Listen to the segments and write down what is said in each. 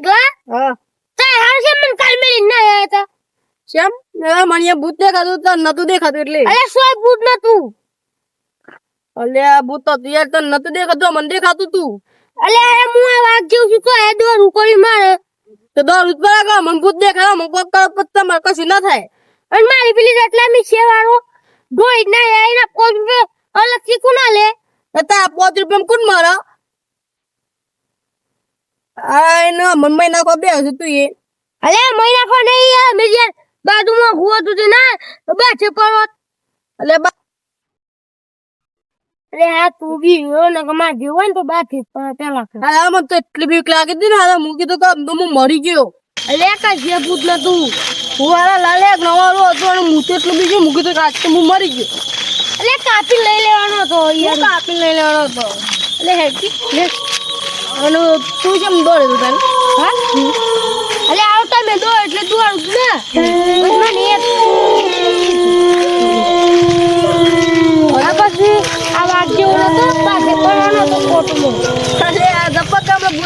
મેઘલા હા. તાર હાર છે મને કાલ મેલી ના આયા તા કેમ? એ મને ભૂત દેખાતું તો નતું દેખાતું એટલે. અલે સોય બૂટ ન તું અલે ભૂત તો યાર તને નતું દેખાતું મને દેખાતું તું. અલે અરે હું આ વાઘ જેવું છું તો એ દોર ઉકોડી મારે. તો દોર ઉતરા ગયો મને ભૂત દેખાયો મને કરો પત્તા માર કશું ના થાય. અને મારી પેલી રતલા મી છે વાળો ડોઈ ના એના પોત પે અલગથી કુના લે એ તા પાંચ રૂપિયા કોણ મારા? આ એનો મનમાં નાખો બે હશે તું એ. અલે મહિના કો નહીં યાર મે બાજુમાં હુવો તું ના અલે બા અરે હા તું બી હો ને કમા જેવો ને તો બાથે પેલા આ મને તો એટલી બીક લાગી હતી ને તો હું મરી ગયો. અલે કા જે ભૂત ન તું. હું આ લાલે એક નવારો હતો અને હું તો એટલું બીજું મૂકી તો કાચ તો હું મરી ગયો. અલે કાપી લઈ લેવાનો હતો હું યાર કાપી લઈ લેવાનો હતો. અલે હેકી લે અને તું કેમ દોડે તું તને? હા? અરે આવતા તમે દો એટલે દોડ ને. બસ મને એક આ પછી આ વાઘ ઓલો તો પાસે પડવાનો તો કોટમાં અરે આ ધપક આપણે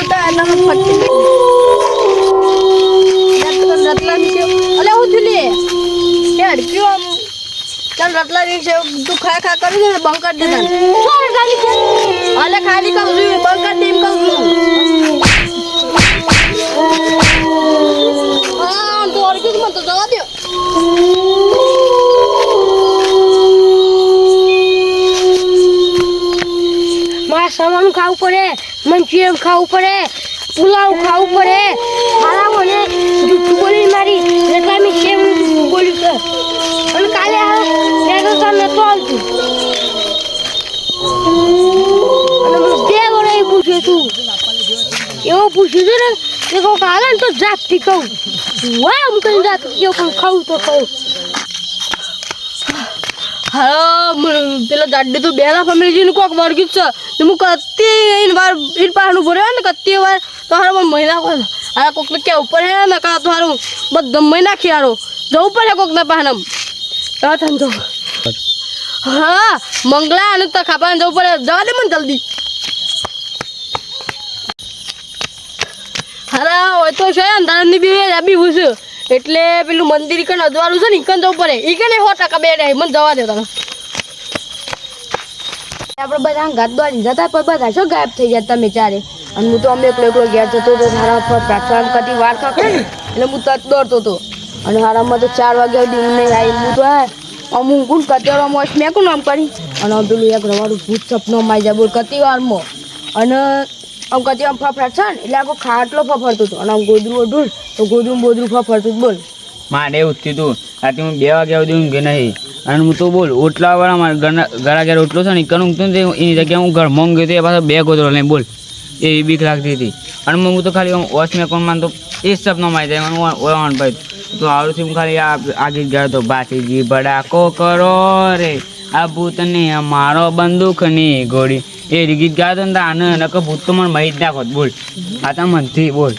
એટલે ની હેડ આમ? ચાલ રતલા છે તું ખા ખા કરી દે ને બંધ કરી દે તને. અલે ખાલી કહું છું બંધ કરી દે એમ કહું છું હા તો અડગ્યું મને તો જવા દો મારે સવાનું ખાવું પડે મંચુરિયન ખાવું પડે પુલાવ ખાવું પડે. ખાલા મને બોલી મારી એટલે સેમ બોલ્યું અને કાલે મેં તો આવતું. પૂછ્યું તું? એવું પૂછ્યું હતું ને? કે કોક આવે ને તો જાતથી કહું. વાહ હું કઈ જાત કેવું પણ ખાવું તો કહું. હા પેલા ગાડી તો બેલા ફેમિલી કોક વર્ગ્યું છે. તો હું કત્તી ઈન વાર ઈન પાહનું ભર્યો ને કત્તી વાર તો હારો પણ મહિના કો હા કોક ક્યાં ઉપર હે ને કા તો હારું બધો મહિના ખિયારો જવું પડે કોક ને હા તમ તન હા. મંગલા અને તો ખાપાને જવું પડે. જવા દે મને જલ્દી. હારા હોય તો છે, અંધારાની બી બી હું છું. એટલે પેલું મંદિર કણ અજવાળું છે ને ઈકન જવું પડે. ઈકન સો ટકા બે રહે મને જવા દે તમે આપણે બધા ગાત દોડી જતા, પણ બધા શું ગાયબ થઈ ગયા તમે ચારે? અને હું તો અમે એકલો એકલો ઘેર જતો હતો, મારા પર પ્રાર્થના કરતી વાર ખાખે એટલે હું તત દોડતો હતો. અને હારામાં તો ચાર વાગ્યા સુધી નહીં આવી. હું તો, હે ને કતેરો મોસ મેં કોણ આમ કરી? અને પેલું એક રવાડું ભૂત સપનો માઈ જાય બોલ કતી વારમાં. અને આમ કતી આમ ફફડાટ છે ને, એટલે આખો ખાટલો ફફડતો હતો. અને આમ ગોદરું ઓઢું તો ગોદરું બોદરું ફફડતું બોલ. મારે એવું થયું રાતે હું બે વાગ્યા સુધી ઊંઘે નહીં. અને હું તો બોલ ઓટલા વાળા મારા ઘરના, ઘરા ઘેર ઓટલો છે ને કણ ઊંઘતો ને એની જગ્યાએ હું ઘર મોંઘ ગયો હતો, એ પાછો બે ગોદરો લઈને બોલ. એવી બીક લાગતી હતી. અને હું તો ખાલી આમ વોચ મેં કોણ માનતો એ જ સપનો મારી જાય, મને ઓળવાનું ભાઈ તો આવડું હું ખાલી આ ગીત ગાયો હતો બાસીજી ભડાકો કરો રે. આ ભૂતની મારો બંદૂકની ગોળી. એ ગીત ગાતો હતો ને આને નકર ભૂત તો મને મહી જ નાખો. બોલ. આ તો મનથી, બોલ.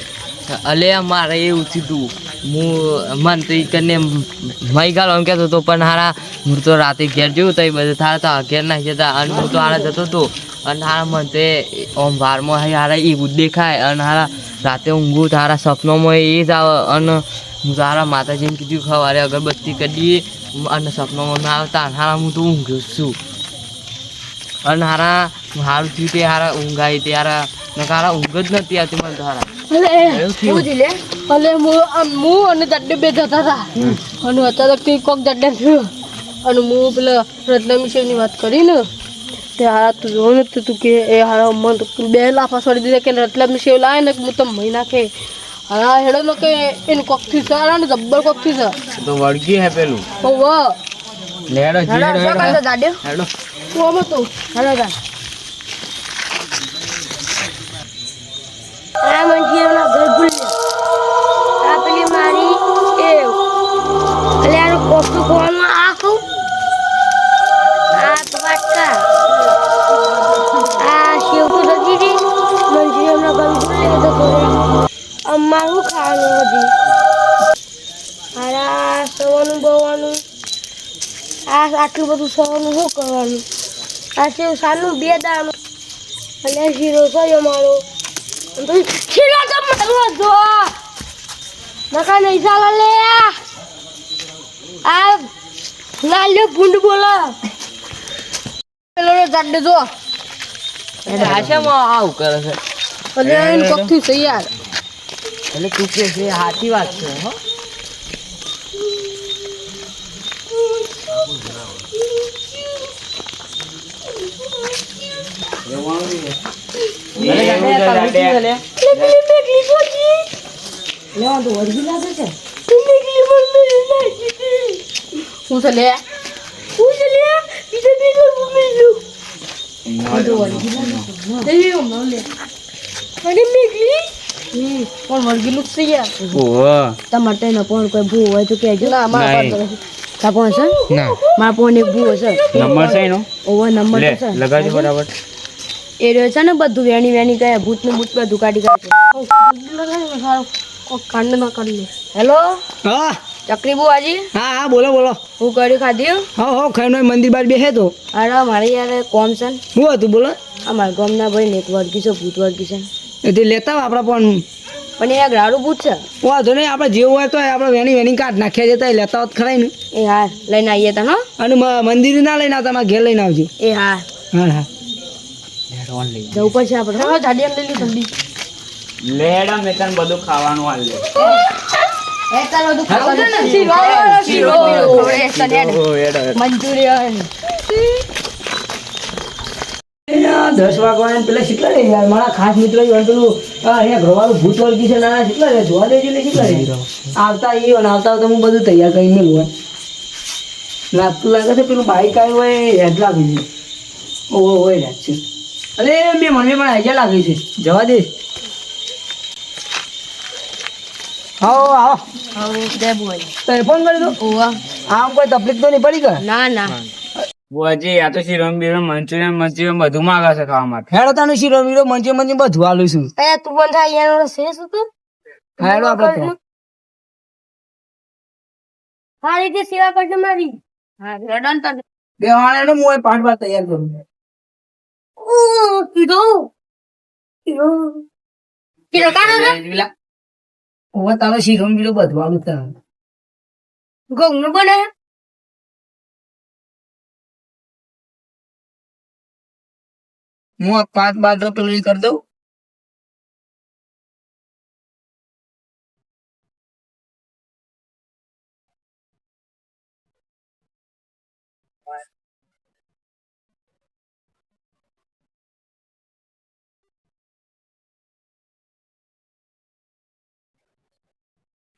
અલે, મારે એવું થયું હું મન તો કરીને મહી ગાલો એમ કહેતો હતો, પણ હારા, હું તો રાતે ઘેર જોયું તો એ બધે થારા તો ઘેર ના જતા અને હું તો હારા જતો હતો. અને હારા મન તો ઓમ વારમાં હારા એ બુદ્ધ દેખાય અને હારા રાતે ઊંઘું તારા સપનોમાં એ જ આવે અને હું તારા માતાજીને કીધું ખવારે અગરબત્તી કરીએ અને સપનામાં ના આવતા હારા હું તો ઊંઘ્યો છું અને હારા હારું થયું તે હારા ઊંઘ આવી તે હારા ને હારા ઊંઘ જ નથી આવતી મને તો હારા એવું થયું અલે હું અને જડ્ડે બે જતા હતા અને અચાનક કોક જડ્ડે થયું અને હું પેલા રત્નામી શેવની વાત કરી ને તે હારા તું તો કે એ હારા મન બે લાફા છોડી દીધા કે રતલામી શેવ લાવે ને હું તો મહી નાખે હારા હેડો લો કે એને કોક છે? હારા ને જબ્બર કોક થયું છે તો વળગી હે પેલું. ઓ વાહ લેડો હેડો, જીડો શું કરતો દાડ્યો? હેડો. તું આમ તો. હેડો દા આ મંજીરના ઘર ભૂલ્યો આ પેલી મારી એ એટલે આનું કોફી અમારું ખાવાનું હતી હારા સવાનું બવાનું આ આટલું બધું સવાનું શું કરવાનું? આ છે સાનું બે દાણું અને શીરો થયો મારો. શીરો તો મારો જો નકા નહીં ચાલે લે આ લાલ્યો ભૂંડ બોલા. પેલો જાડે જો આવું કરે છે? એટલે એને કોકથી છે યાર એટલે તું કે છે સાચી વાત છે હો શું છે લે પણ વળગેલું જ ગયા યાર. ઓહો. તમારે તઈને પણ કોઈ ભૂ હોય તો કહેજો. ના મારા. પાસે તા પણ છે? ના. મારા પણ એક ભૂ હશે નંબર છે એનો? ઓવર નંબર છે. લગાજો બરાબર એ રહ્યો છે ને બધું વેણી વેણી કહે ભૂત ને ભૂત બધું કાઢી કાઢે. કાંડ ના કરી લે. હેલો? હા. ચકરી બુઆજી હા હા બોલો બોલો. હું કર્યું ખાધ્યું? હા હો ખાઈ મંદિર બાર બેસે તો. અરે મારે યાર કોમ છે ને. શું હતું બોલો. અમારા ગામના ભાઈ ને એક વર્ગી છે ભૂત વર્ગી છે. એ તે લેતા આપણે આપણા પણ પણ એ ગાડું ભૂત છે વાંધો નહીં આપણે જેવું હોય તો આપણે વેણી વેણી કાઢ નાખ્યા જતા લેતા હોત ખરાય ને એ હા લઈને આવીએ તમે અને મ- મંદિર ના લઈને આવતા મારા ઘેર લઈને આવજો એ હા હા હા જવું પડશે આપણે હા જાડી લઈ લી ઠંડી લેડા મેં તને બધું ખાવાનું આલ લે એ તાર બધું ખાવાનું છે ને? શીરો, શીરો, બીરો ખવડાવીએ તને હેડ. ઓ એડો મંચુરિયન અહીંયા દસ વાગવાના ને પેલા કેટલા રે યાર. મારા ખાસ મિત્ર પેલું અહીંયા ઘરવાળું ભૂત વળગી છે નાના કેટલા રે? જોવા દેજો એટલે કેટલા રે? આવતા એ આવતા તો હું બધું તૈયાર કરી મેલું હોય. લાગતું લાગે છે પેલું બાઈક આવ્યું હોય હેડ લાગે છે. ઓહો હોય રાત છે. અરે મેં મને પણ આઈડિયા લાગે છે. જવા દે. આવો આવો. બોલ તને ફોન કરી દો આમ કોઈ તકલીફ તો નહીં પડી કે? ના ના. બુઆજી આ તો શીરમ બીરમ મંચુરિયન મંચુરિયન બધું માંગે છે ખાવા માટે. હેડો તાનું શીરો વીરો મંચુરિયન મંચુરિયન બધું આલું છું. એ તું પણ થાય એનો છે શું તું? હેડો આપણે તો. હા રીતે સેવા કરજો મારી. હા રડન તને. બે વાળાને હું અહીં પાઠ બાર તૈયાર કરું. ઓ કીધો. કીધો. કીધો કાનો ઓ તારો શીરો બીરો બધું આલું તારે. ગોંગનું બને હું પાંચ બાદ પેલી કરી દઉં.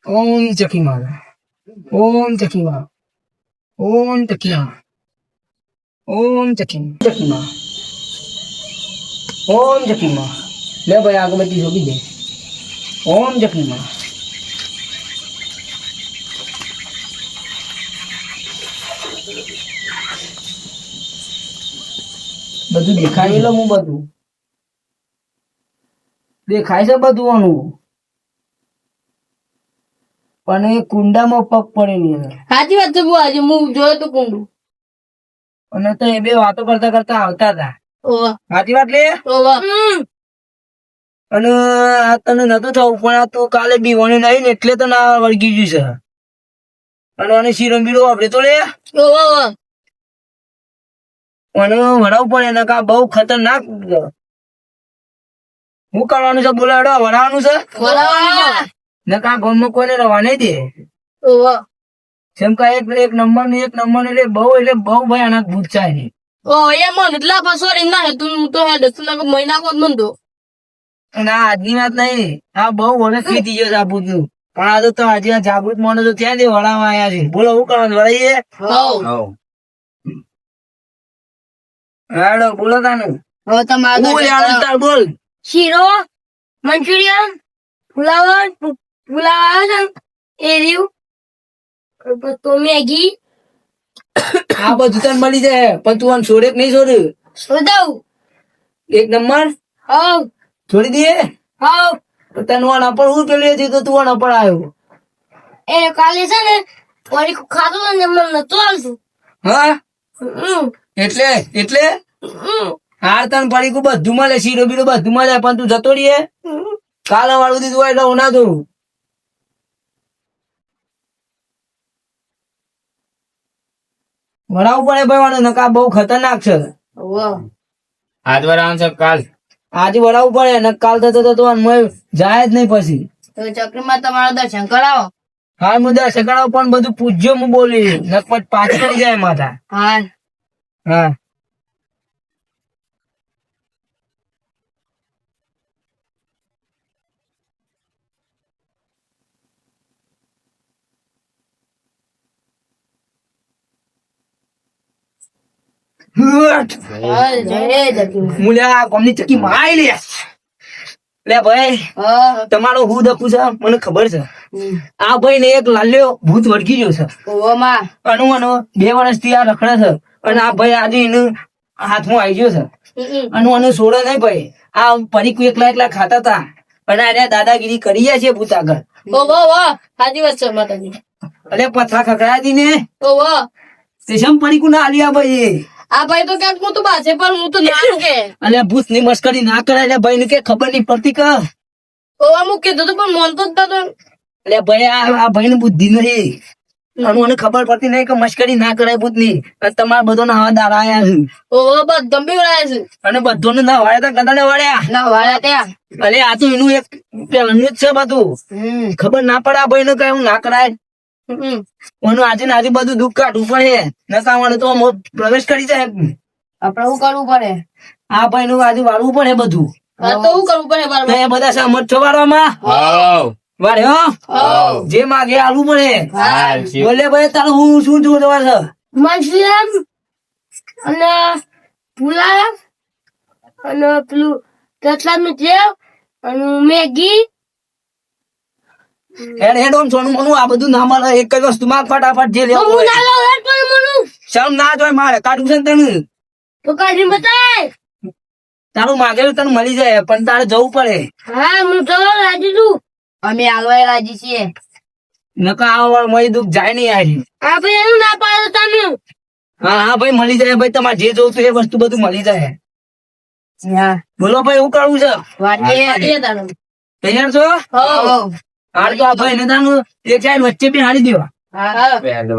ઓમ ચકી માર ઓમ ચકી માર ઓમ ચકી ઓમ ચકી ચકી માર ઓમ જકીમાં લે ભાઈ આગળબત્તી શોધી દે. ઓમ જકીમાં બધું દેખાય લો હું બધું. દેખાય છે બધું આનું પણ એ કુંડામાં પગ પડેલી છે. સાચી વાત છે બુઆજી હું જોયો તો કુંડું. અને તો એ બે વાતો કરતા કરતા આવતા હતા. સાચી વાત લે? અને આ તને નતું થવું પણ આ તું કાલે બીવાણી નહીં ને એટલે તને આ વળગી ગયું છે. અને આને શીરમ બીડો આપણે તો લે. અને વડાવવું પડે એને કા બહુ ખતરનાક હું કરવાનું છે બોલાડો વડાવવાનું છે? ને કા ગામમાં કોઈને રવા નહીં દે. જેમ કા એક એક નંબરની એક નંબર એટલે બહુ એટલે બહુ ભયાનક ભૂત છે એની ઓ એ મન એટલા પાછોડી ના તું તો હેડ તું મહિના મન આજની વાત નહીં આ બહુ વર્ષ વીતી ગયો છે નું પણ આ તો આજે જાગૃત માણસો તો આવ્યા છે બોલો વળાઈએ તાનું હવે તમારે હું લેવાનું તાર બોલ શીરો મંચુરિયન ફુલાવર ફુલાવર એ રહ્યું તો મેગી આ બધું તને મળી જાય. પણ તું આમ છોડે નહીં છોડે છોડાવું એક નંબર? હા છોડી દે હા તને વાન અપડ હું પેલી હતી તો તું વાન અપડ આવ્યો. એ કાલે છે ને વળી ખાધું ને મને નતું આવતું. હા? એટલે? એટલે. હાર તન પડી બધું મળે શીરો બીરો બધું મળે પણ તું જતો રહીએ? કાલે વાળું દીધું હોય એટલે હું ના દઉં. વડાવું પડે ભાઈ વાળું નકા બહુ ખતરનાક છે. હાથ વાર છે કાલ? આજે વડાવું પડે ને કાલ થતો તો મોય જાય જ નહીં પછી. તો ચક્રીમાં તમારો દર્શન કરાવો. હા હું દર્શન કરાવો પણ બધું પૂજ્યો હું બોલી. નકપટ પાછી પડી જાય માથા. હા. હા. મુલ્યા કોમની ચકી મારી લે લે ભાઈ તમારો હું દપુ છે મને ખબર છે. આ ભાઈ ને એક લાલ્યો ભૂત વળગી ગયો છે. અનુ અનુ બે વર્ષથી આ રખડે છે. અને આ ભાઈ આજે એનું હાથમાં આવી ગયો છે. અનુ અનુ છોડે નહીં ભાઈ આ પરીકુ એકલા એકલા ખાતા હતા. અને આને દાદાગીરી કરી જાય છે ભૂત આગળ. સાચી વાત છે માતાજી. અરે પથરા ખખડાતી ને? સમ પરીકુ ના આલ્યા ભાઈ આ ભાઈ તો ક્યાંક હું તો બાસે પણ હું તો ના કે અને ભૂતની મસ્કરી ના કરાય ભાઈ ને કે ખબર નહીં પડતી કે. વાહ હું કીધું તું પણ મોનતો જ નતો એટલે ભાઈ આ ભાઈ ને બુદ્ધિ નહીં. અનુ ખબર પડતી નહીં કે મશ્કરી ના કરાય ભૂતની તમારા બધો ના હવા દાડા આયા છે. ઓ બધો બી ગંભીર છે. અને બધોને ના વાળ્યા કદાને ગંદા ના વાળ્યા. ના વાળા ત્યાં અરે આ તો એનું એક પેલું જ છે બધું. ખબર ના પડે આ ભાઈ ને કઈ ના કરાય. આજે ને આજે બધું દુઃખ કાઢવું પડે. નકાવાનું તો પ્રવેશ કરી જાય. આપડે શું કરવું પડે? આ ભાઈ નું આજે વાળવું પડે બધું. આ તો શું કરવું પડે એ બધા સહમત છો વાળવામાં? હાવ. હો? જે માગે આલવું પડે. બોલે ભાઈ તારું હું શું જોવું તમારે છે? મશરૂમ અને પુલાવ અને પેલું કેટલાનું સેવ અને મેગી હેડ હેડ ઓમ સોનું મોનું આ બધું ના મળે એક જ વસ્તુ. ફટાફટ જે લેવું હું ના લઉં હેડ પણ મનું. શરમ ના જોય મારે. કાઢું છે ને તને? તો કાઢીને બતાય. તારું માગેલું તને મળી જાય પણ તારે જવું પડે. હા હું તો રાજી છું. અમે હાલવાય રાજી છીએ. નકા આ વાર મળી દુઃખ જાય નહીં યાર. હા ભાઈ એનું ના પાડો તને. હા હા ભાઈ મળી જાય ભાઈ તમારે જે જોતું એ વસ્તુ બધું મળી જાય. બોલો ભાઈ હું કરવું છે? તૈયાર છો? હાલ તો આ ભાઈ ને એક સાઈડ વચ્ચે બી હારી દેવા.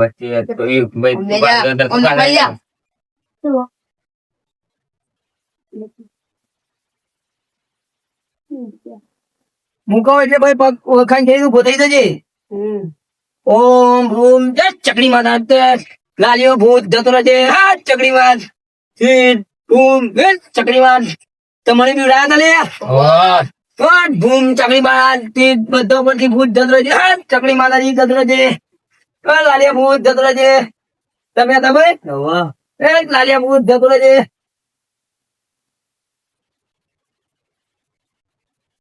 વચ્ચે તો એ ભાઈ એટલે ભાઈ પગ ઓળખાણ થઈ ગયું થઈ જજે. ઓમ જય ચકડી તે લાલિયો ભૂત જતો રહેજે હા ચકડી ભૂમ ચકડી માત. તમારી બી રાત લે વાટ ભૂમ ચકડી માત બધો પરથી ભૂત જતો છે હા ચકડી માતાજી જતો રહેજે હા લાલિયા ભૂત જતો છે તમે એ લાલિયા ભૂત જતો છે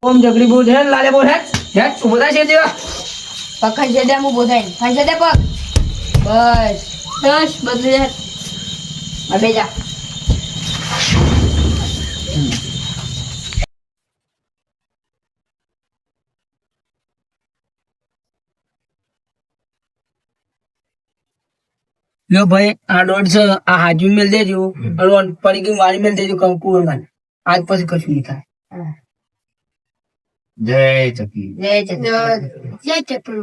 ઓમ જગડી ભૂત હે લાલિયા ભૂત હે? હે ઊભો છે જેવા? પગ ખંચે દે હું દે પગ. બસ. બસ બદલી જાય હવે જા લો ભાઈ આ દોઢ આ હાજુ મેલ દેજો. અને પડી ગયું વાળી મેલ દેજો કંકુ મને. આજ પછી કશું નહીં થાય. જય ચકી જય ચકી જય ચકી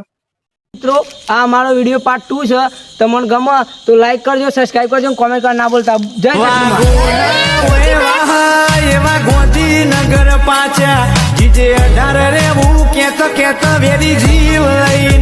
મિત્રો આ મારો વીડિયો પાર્ટ ટુ છે. તમને ગમે તો લાઈક કરજો સબસ્ક્રાઇબ કરજો કોમેન્ટ કરવા ના બોલતા જય. એવા વાહ, એવા ગોંધીનગર પાછા. જીજે અઢાર રેવું કેતો કેતો વેરી જીવ લઈ